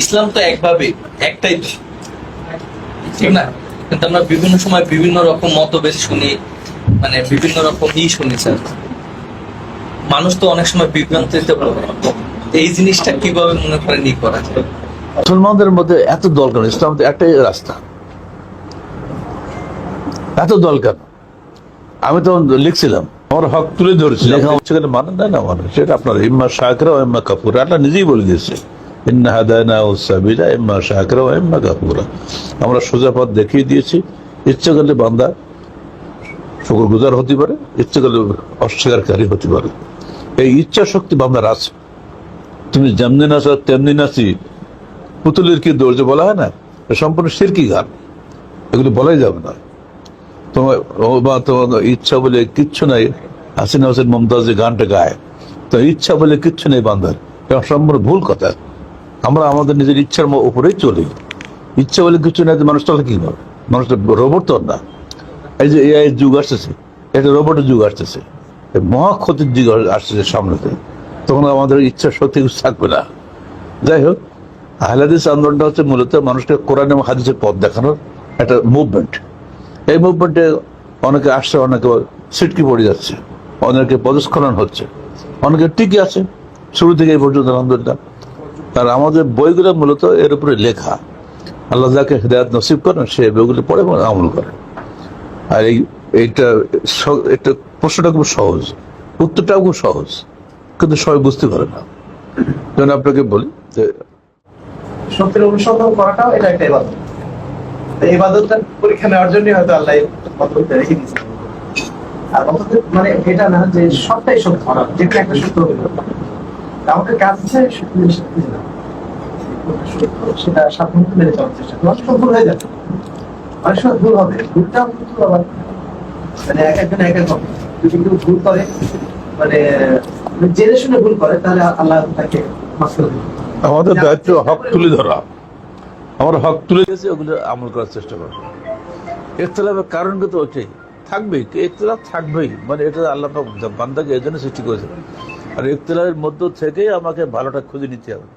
ইসলাম তো একভাবে একটাই ঠিক না? কিন্তু আমরা বিভিন্ন সময় বিভিন্ন রকম মতভেদ শুনি মানে বিভিন্ন রকম ই শুনি স্যার। মানুষ তো অনেক সময় বিভ্রান্তিতে পড়ে এই জিনিসটা কীভাবে মনে করেন ই করা যায়? মুসলমানদের মধ্যে এত দল কেন? ইসলাম তো একটাই রাস্তা। এত দল কেন? আমি তো লিখছিলাম। আমার হক তুলে ধরেছি লেখা হচ্ছে কেন মানে না না মানে সেটা আপনার ইম্মা শাকরা ও ইম্মা কাপুরা আল্লাহ নিজেই বলে দিয়েছে। আমরা সোজা পথ দেখিয়ে দিয়েছি, ইচ্ছে করলে বান্দা শুকর গুজার হতে পারে, ইচ্ছে করলে অস্বীকারী হতে পারে। এই ইচ্ছা শক্তি বান্দার আছে। তুমি যেমনি নাচো, তেমনি নাচি। পুতুলের কি দৌড় বলা হয় না? সম্পূর্ণ সিরকি গান। এগুলো বলাই যাবে না। তোমার তোমার ইচ্ছা বলে কিচ্ছু নাই। হাসিনা হোসেন মমতাজ যে গানটা গায়। তো ইচ্ছা বলে কিচ্ছু নেই বান্ধার এটা সম্পূর্ণ ভুল কথা। আমরা আমাদের নিজের ইচ্ছার উপরেই চলি। ইচ্ছা বলে কিছু নাই তো মানুষ চলে কি করে? মানুষ তো রোবট তো না। এই যে এআই যুগ আসতেছে, এটা রোবটের যুগ আসতেছে। মহা ক্ষতির যুগ আসতেছে সামনেতে। তখন আমাদের ইচ্ছা কিছু থাকবে না। যাই হোক আহলাদিস আন্দোলনটা হচ্ছে মূলত মানুষকে কোরআন এবং হাদিসের পথ দেখানোর একটা মুভমেন্ট এই মুভমেন্টে অনেকে আসছে, অনেকে সিটকি পড়ে যাচ্ছে, অনেকে পদস্খলন হচ্ছে, অনেকে টিকে আছে। শুরু থেকে এই পর্যন্ত আলহামদুলিল্লাহ। আর আমাদের বইগুলো মূলত এর উপরে লেখা, আল্লাহ যাকে হৃদায়ত নসিব করেন, সে বইগুলো পড়ে এবং আমল করে। আর এই, এইটা এটা প্রশ্নটা খুব সহজ উত্তরটাও খুব সহজ, কিন্তু সবাই বুঝতে পারে না। যেমন আপনাকে বলি যে, সত্যের অনুসন্ধান করাটাও এটা একটা ইবাদত। এই ইবাদতটা পরীক্ষা নেওয়ার জন্যই হয়তো আল্লাহ মানে এটা না যে সবটাই সত্য যেটা একটা সত্য আমাদের কাজ সত্য সেটা সাধারণত মেনে চলার চেষ্টা করা। অনেক ভুল হয়ে যাবে অনেক সময় ভুল হবে। ভুলটাও কিন্তু আবার মানে এক একজন এক এক রকম যদি কেউ ভুল করে মানে জেনে শুনে ভুল করে তাহলে আল্লাহ তাকে মাফ করে দেবে আমাদের দায়িত্ব হক তুলে ধরা। আমরা হক তুলে গেছি ওগুলো আমল করার চেষ্টা করব ইখতলাফের কারণ কিন্তু ওইটাই। থাকবেই ইখতলাফ থাকবেই। মানে এটা আল্লাহ বান্দাকে এই জন্য সৃষ্টি করেছে আর ইখতলাফের মধ্য থেকেই আমাকে ভালোটা খুঁজে নিতে হবে।